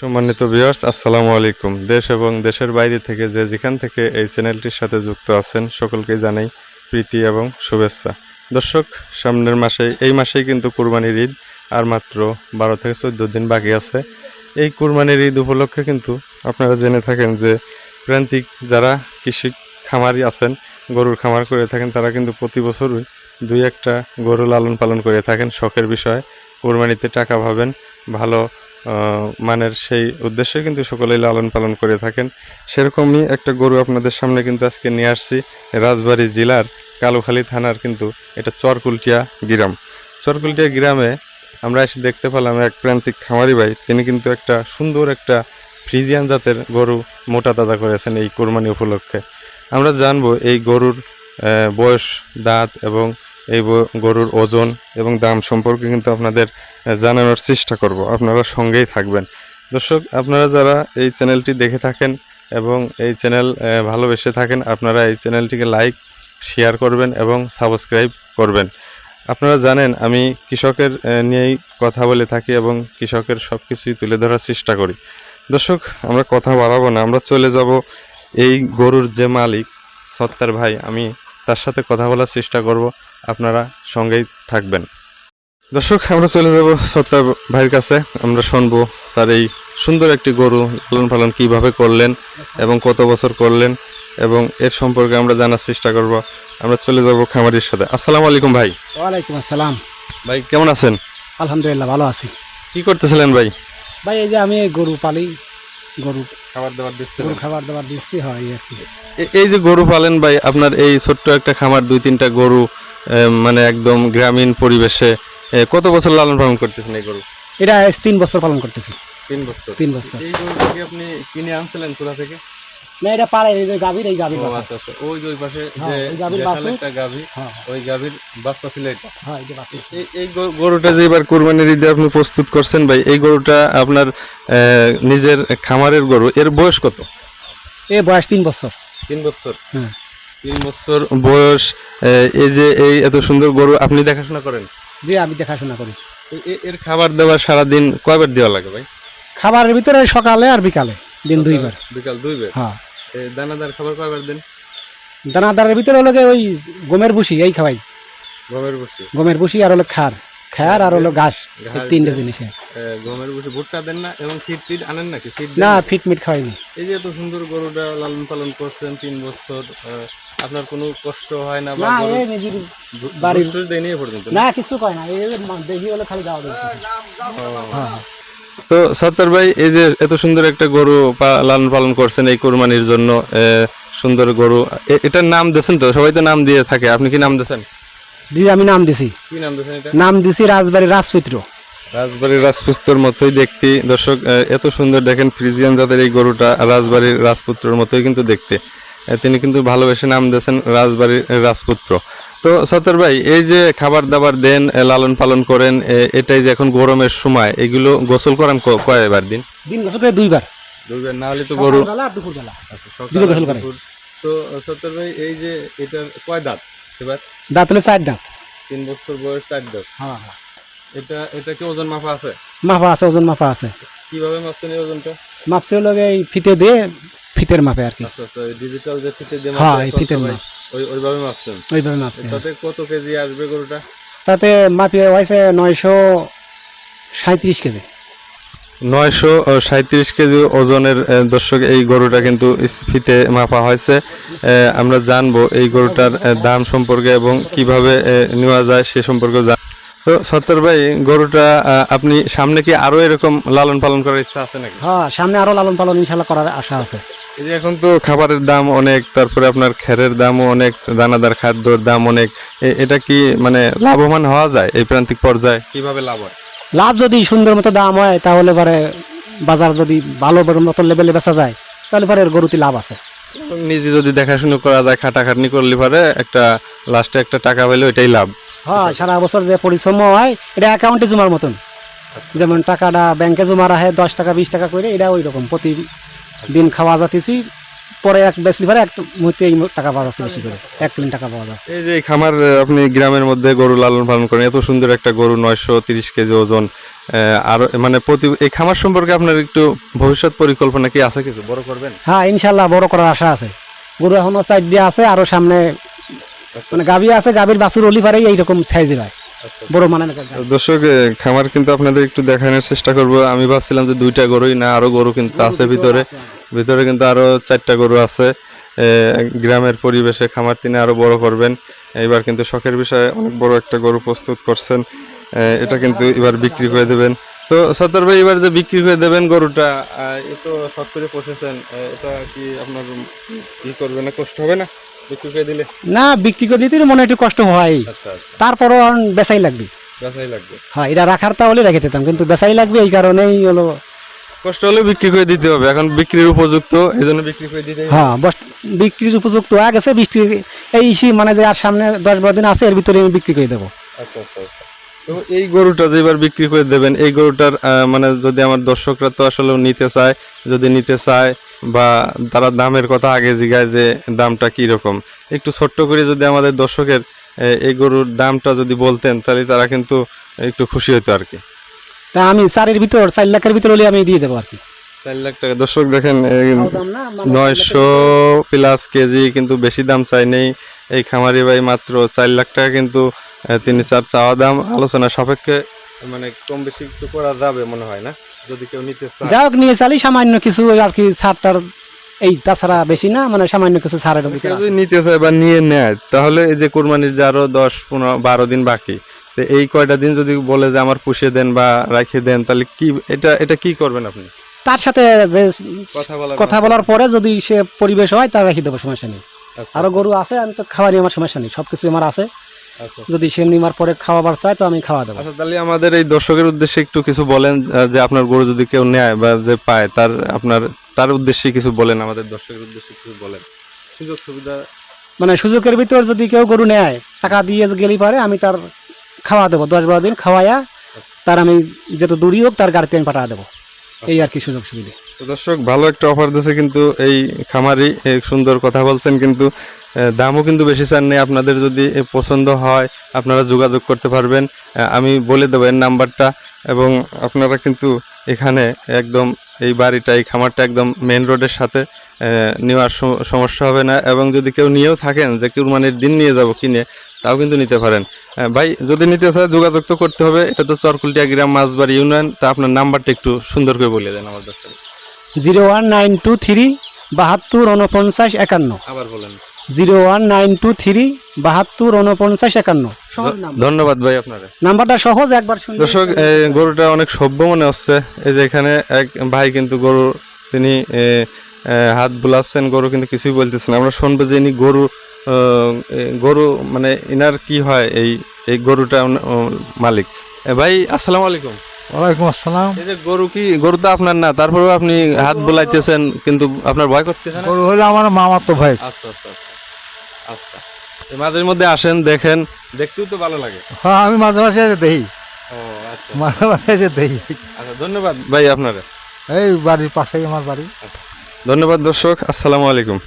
সম্মানিত ভিউয়ার্স আসসালামু আলাইকুম। দেশ এবং দেশের বাইরে থেকে যে যেখান থেকে এই চ্যানেলটির সাথে যুক্ত আছেন, সকলকে জানাই প্রীতি এবং শুভেচ্ছা। দর্শক, সামনের মাসে, এই মাসেই কিন্তু কুরবানির ঈদ, আর মাত্র বারো থেকে চোদ্দ দিন বাকি আছে। এই কুরবানির ঈদ উপলক্ষে কিন্তু আপনারা জেনে থাকেন যে প্রান্তিক যারা কৃষি খামারি আছেন, গরুর খামার করে থাকেন, তারা কিন্তু প্রতি বছরই দুই একটা গরু লালন পালন করে থাকেন। শখের বিষয়, কুরবানিতে টাকা পাবেন, ভালো মানের সেই উদ্দেশ্যে কিন্তু সকলেই লালন পালন করে থাকেন। সেরকমই একটা গরু আপনাদের সামনে কিন্তু আজকে নিয়ে আসছি, রাজবাড়ী জেলার কালুখালী থানার কিন্তু এটা চরকুলটিয়া গ্রাম। চরকুলটিয়া গ্রামে আমরা এসে দেখতে পেলাম এক প্রান্তিক খামারি ভাই, তিনি কিন্তু একটা সুন্দর একটা ফ্রিজিয়ান জাতের গরু মোটা দাদা করেছেন এই কোরবানি উপলক্ষে। আমরা জানব এই গরুর বয়স, দাঁত এবং এই গরুর ওজন এবং দাম সম্পর্কে কিন্তু আপনাদের জানানোর চেষ্টা করব। আপনারা সঙ্গেই থাকবেন। দর্শক, আপনারা যারা এই চ্যানেলটি দেখে থাকেন এবং এই চ্যানেল ভালোবেসে থাকেন, আপনারা এই চ্যানেলটিকে লাইক, শেয়ার করবেন এবং সাবস্ক্রাইব করবেন। আপনারা জানেন, আমি কৃষকের নিয়েই কথা বলে থাকি এবং কৃষকের সব কিছুই তুলে ধরার চেষ্টা করি। দর্শক, আমরা কথা বাড়াবো না, আমরা চলে যাব এই গরুর যে মালিক সত্তার ভাই, আমি তার সাথে কথা বলার চেষ্টা করব। আপনারা সঙ্গেই থাকবেন। দর্শক আমরা চলে যাব সত্তার ভাইয়ের কাছে। আমরা শুনব তার এই সুন্দর একটি গরু লালন পালন কীভাবে করলেন এবং কত বছর করলেন এবং এর সম্পর্কে আমরা জানার চেষ্টা করব। আমরা চলে যাব খামারির সাথে। আসসালামু আলাইকুম ভাই। ওয়ালাইকুম আসসালাম। ভাই কেমন আছেন? আলহামদুলিল্লাহ ভালো আছি। কি করতেছিলেন ভাই? ভাই এই যে আমি গরু পালি গরু খাবার দাবার দিচ্ছি গরু খাবার দাবার দিচ্ছি হয় এই আর কি। এই যে গরু পালেন ভাই আপনার এই ছোট্ট একটা খামার দুই তিনটা গরু মানে একদম গ্রামীণ পরিবেশে কত বছর লালন পালন করতেছেন এই গরু? এটা তিন বছর পালন করতেছি। তিন বছর। তিন বছর। এই গরুটা কি আপনি কিনে আনছিলেন কোথা থেকে? না এটা পারে এই গাভীর এই গাভীর বাচ্চা ওই ওই পাশে হ্যাঁ, যে গাভীর দেখালে একটা গাভী ওই গাভীর বাচ্চা ছিল এটা হ্যাঁ এই বাচ্চা এই এই গরুটা যে এবার কোরবানির ঈদে আপনি প্রস্তুত করছেন ভাই এই গরুটা আপনার আহ, নিজের খামারের গরু এর বয়স কত? এ বয়স তিন বছর। তিন বছর। হ্যাঁ। তিন বছর বয়স এই যে এই এত সুন্দর গরু আপনি দেখাশোনা করেন? যে আমি দেখাশোনা করি। এর খাবার দাবার সারাদিন কয়বার দেওয়া লাগে ভাই? খাবারের ভিতরে সকালে আর বিকালে দিন দুইবার। বিকাল দুইবার? হ্যাঁ। দানাদার খাবার কয়বার দেন? দানাদারের ভিতরে হলো ওই গমের ভুসি এই খাওয়াই গমের বসি গমের ভুসি আর হলো খার। খার আর হলো ঘাস তিনটে জিনিস। গমের বসি ভুট্টা দেন না? এবং ফিট ফিট আনেন নাকি? ফিট না ফিটমিট খাওয়াইনি। এই যে এত সুন্দর গরুটা লালন পালন করছেন তিন বছর আপনার কোনো কষ্ট হয় না না এই নিজের দু- বাড়ির- দুষ্টুর দেয়নি এ পর্যন্ত? না কিছু কয় না এই দেখি হলে খালি দাওয়া দেবে হ্যাঁ তো সত্তর ভাই এই যে এত সুন্দর একটা গরু লালন পালন করছেন এই কোরবানির জন্য সুন্দর গরু এটার নাম দিয়েছেন তো? সবাই তো নাম দিয়ে থাকে আপনি কি নাম দিয়েছেন? জি আমি নাম দিছি। কি নাম দিয়েছেন এটা? নাম দিছি রাজবাড়ি রাজপুত্র। রাজবাড়ির রাজপুত্রর মতোই দেখতে। দর্শক এত সুন্দর দেখেন ফ্রিজিয়ান জাতের এই গরুটা রাজবাড়ির রাজপুত্রর মতোই কিন্তু দেখতে। তিনি কিন্তু ভালোবেসে নাম দিয়েছেন রাজবাড়ির রাজপুত্র। তো সত্তর ভাই এই যে খাবার দাবার দেন লালন পালন করেন এটাই যে এখন গরমের সময় এগুলো গোসল করেন কয়বার দিন? দিন বছর প্রায় দুইবার। দুইবার না হলে তো গরু দুপুরবেলা সকাল গোসল করে। তো সত্তর ভাই এই যে এটার কয় দাঁত এবার? দাঁত হলে চার দাঁত। তিন বছর বয়স চার দাঁত। হ্যাঁ হ্যাঁ। এটা এটা কি ওজন মাপা আছে? মাপা আছে ওজন মাপা আছে। কীভাবে মাপছেন এই ওজনটা? মাপছে হলো এই ফিতে দিয়ে ফিতের মাপে আর কি। আচ্ছা আচ্ছা ডিজিটাল যে ফিতে দিয়ে হ্যাঁ, এই ফিতের মাপ। ওই ওইভাবে মাপছেন? ওইভাবে মাপছে তাতে কত কেজি আসবে গরুটা? তাতে মাপিয়ে হয়েছে নয়শো সাঁত্রিশ কেজি। নয়শো সাঁত্রিশ কেজি ওজনের দর্শক এই গরুটা কিন্তু ফিতে মাপা হয়েছে। আমরা জানব এই গরুটার দাম সম্পর্কে এবং কীভাবে নেওয়া যায় সে সম্পর্কে জান তো সত্তর ভাই গরুটা আপনি সামনে কি আরও এরকম লালন পালন করার ইচ্ছা আছে নাকি? হ্যাঁ সামনে আরও লালন পালন ইনশাল্লাহ করার আশা আছে। এই যে এখন তো খাবারের দাম অনেক তারপরে আপনার খেরের দামও অনেক দানাদার খাদ্যর দাম অনেক। এটা কি মানে লাভবান হওয়া যায় এই প্রান্তিক পর্যায়ে? কীভাবে লাভ হয়? লাভ যদি সুন্দর মতো দাম হয় তাহলে পরে বাজার যদি ভালো মতো লেভেলে বেচা যায় তাহলে পরে এর গরুতে লাভ আছে। নিজে যদি দেখাশুনো করা যায় খাটাখাটনি করলে পারে একটা লাস্টে একটা টাকা পেলে ওইটাই লাভ। হ্যাঁ সারা বছর যে পরিশ্রম হয় এটা অ্যাকাউন্টে জমার মতন। যেমন টাকাটা ব্যাংকে জমা রাখে দশ টাকা বিশ টাকা করে এটা ওই রকম প্রতি দিন খাওয়া যাতেছি পরে এক বেশি পরে এক মুহূর্তে এই টাকা পাওয়া যাচ্ছে বেশি করে। এক তিন টাকা পাওয়া যাচ্ছে। এই যে খামার আপনি গ্রামের মধ্যে গরু লালন পালন করেন এত সুন্দর একটা গরু নয়শো তিরিশ কেজি ওজন আর মানে প্রতি এই খামার সম্পর্কে আপনার একটু ভবিষ্যৎ পরিকল্পনা কি আছে কিছু? বড় করবেন? হ্যাঁ ইনশাল্লাহ বড় করার আশা আছে। গরু এখনও সাইড দিয়ে আছে আরও সামনে মানে গাভী আছে গাভীর বাছুর অলি পারেই এইরকম সাইজের হয়। বড় মানে দর্শক খামার কিন্তু আপনাদের একটু দেখানোর চেষ্টা করব। আমি ভাবছিলাম যে দুইটা গরুই না আরও গরু কিন্তু আছে ভিতরে। ভিতরে কিন্তু আরও চারটা গরু আছে। গ্রামের পরিবেশে খামার তিনি আরও বড় করবেন। এবার কিন্তু শখের বিষয়ে অনেক বড় একটা গরু প্রস্তুত করছেন। এটা কিন্তু এবার বিক্রি করে দেবেন। তো সত্তর ভাই এবার যে বিক্রি করে দেবেন গরুটা এ তো শখ করে পোষেছেন। এটা কি আপনার ই করবে না কষ্ট হবে না? বিক্রি করে দিলে? না বিক্রি করে দিতে মনে একটু কষ্ট হয়। আচ্ছা আচ্ছা। তারপরও এখন বেচাই লাগবে। বেচাই লাগবে। হ্যাঁ এটা রাখার তাহলে রেখে দিতাম কিন্তু বেচাই লাগবে এই কারণেই হলো। কষ্ট হলে বিক্রি করে দিতে হবে এখন বিক্রির উপযুক্ত এই জন্য বিক্রি করে দিতে হ্যাঁ। বিক্রির উপযুক্ত হয়ে গেছে বৃষ্টি এই মানে যে আর সামনে দশ বারো দিন আছে এর ভিতরে আমি বিক্রি করে দেবো। আচ্ছা আচ্ছা আচ্ছা। তো এই গরুটা যে এবার বিক্রি করে দেবেন এই গরুটার মানে যদি আমার দর্শকরা তো আসলে নিতে চায় যদি নিতে চায় বা তারা দামের কথা আগে জিগায় যে দামটা কি রকম একটু ছোট্ট করে যদি আমাদের দর্শকের এই গরুর দামটা যদি বলতেন তাহলে তারা কিন্তু একটু খুশি হতো আর কি। তা আমি চারের ভিতর চার লাখের ভিতর হলে আমি দিয়ে দেবো আর কি। চার লাখ টাকা। দর্শক দেখেন নয়শো প্লাস কেজি কিন্তু বেশি দাম চাই নেই। এই খামারি ভাই মাত্র চার লাখ টাকা কিন্তু তিনি চার চাওয়া দাম। আলোচনা সাপেক্ষে মানে কম বেশি একটু করা যাবে মনে হয় না? যদি কেউ নিতে চায়। যা হোক নিয়ে চালি সামান্য কিছু আর কি ছাড়টার এই তাছাড়া বেশি না মানে সামান্য কিছু ছাড়ের ভিতরে যদি নিতে চায় বা নিয়ে নেয় তাহলে এই যে কোরবানির যে আরও দশ পনেরো বারো দিন বাকি তো এই কয়টা দিন যদি বলে যে আমার পুষিয়ে দেন বা রাখে দেন তাহলে কি এটা এটা কি করবেন আপনি? তার সাথে যে কথা বলার পরে যদি সে পরিবেশ হয় তা রেখে দেবো সমস্যা নেই। আচ্ছা, আরও গরু আছে আমি তো আমার সমস্যা নেই সবকিছু আমার আছে। আচ্ছা যদি সে নিমার পরে খাওয়াবার চায় তো আমি খাওয়া দেবো। আচ্ছা তাহলে আমাদের এই দর্শকের উদ্দেশ্যে একটু কিছু বলেন যে আপনার গরু যদি কেউ নেয় বা যে পায় তার আপনার তার উদ্দেশ্যে কিছু বলেন আমাদের দর্শকের উদ্দেশ্যে কিছু বলেন। সুযোগ সুবিধা? মানে সুযোগের ভিতর যদি কেউ গরু নেয় টাকা দিয়ে গেলেই পারে আমি তার খাওয়া দেবো। দশ বারো দিন খাওয়াইয়া তার আমি যত দূরই হোক তার গাড়িতে আমি পাঠা দেবো। এই আর কি সুযোগ সুবিধা। দর্শক ভালো একটা অফার দিয়েছে কিন্তু এই খামারি সুন্দর কথা বলছেন কিন্তু দামও কিন্তু বেশি চান নেই। আপনাদের যদি পছন্দ হয় আপনারা যোগাযোগ করতে পারবেন। আমি বলে দেবো এর নাম্বারটা এবং আপনারা কিন্তু এখানে একদম এই বাড়িটা এই খামারটা একদম মেন রোডের সাথে নেওয়ার সমস্যা হবে না এবং যদি কেউ নিয়েও থাকেন যে কুরবানির দিন নিয়ে যাব কিনে তাও কিন্তু নিতে পারেন। ভাই যদি নিতে চায় যোগাযোগ তো করতে হবে। এটা তো চরকুলটিয়া গ্রাম মাছবাড়ি ইউনিয়ন তা আপনার নাম্বারটা একটু সুন্দর করে বলে দেন আমার দর্শক। Zero one nine two three বাহাত্তর উনপঞ্চাশ একান্ন। আবার বলেন। Zero one nine two three বাহাত্তর উনপঞ্চাশ একান্ন। সহজ ধন্যবাদ ভাই আপনারে। নাম্বারটা সহজ একবার দর্শক গরুটা অনেক সভ্য মনে হচ্ছে। এই যে এখানে এক ভাই কিন্তু গরু তিনি হাত বুলাচ্ছেন গরু কিন্তু কিছুই বলতেছেন আমরা শুনব যে ইনি গরু গরু মানে ইনার কি হয় এই এই গরুটা মালিক। ভাই আসসালামু আলাইকুম। ওয়ালাইকুম আসসালাম। এই যে গরু কি গরু তো আপনার না তারপরেও আপনি হাত বুলাইতেছেন কিন্তু আপনার ভয় করতেছেন গরু হলো আমার মামার তো ভাই আচ্ছা আচ্ছা। আচ্ছা। আচ্ছা মাঝের মধ্যে আসেন দেখেন দেখতেও তো ভালো লাগে। হ্যাঁ আমি মাঝে মাঝে এসে দেখি। ও আচ্ছা। মাঝে মাঝে এসে দেখি। আচ্ছা ধন্যবাদ ভাই আপনারা। এই বাড়ির পাশেই আমার বাড়ি। ধন্যবাদ দর্শক আসসালামু আলাইকুম।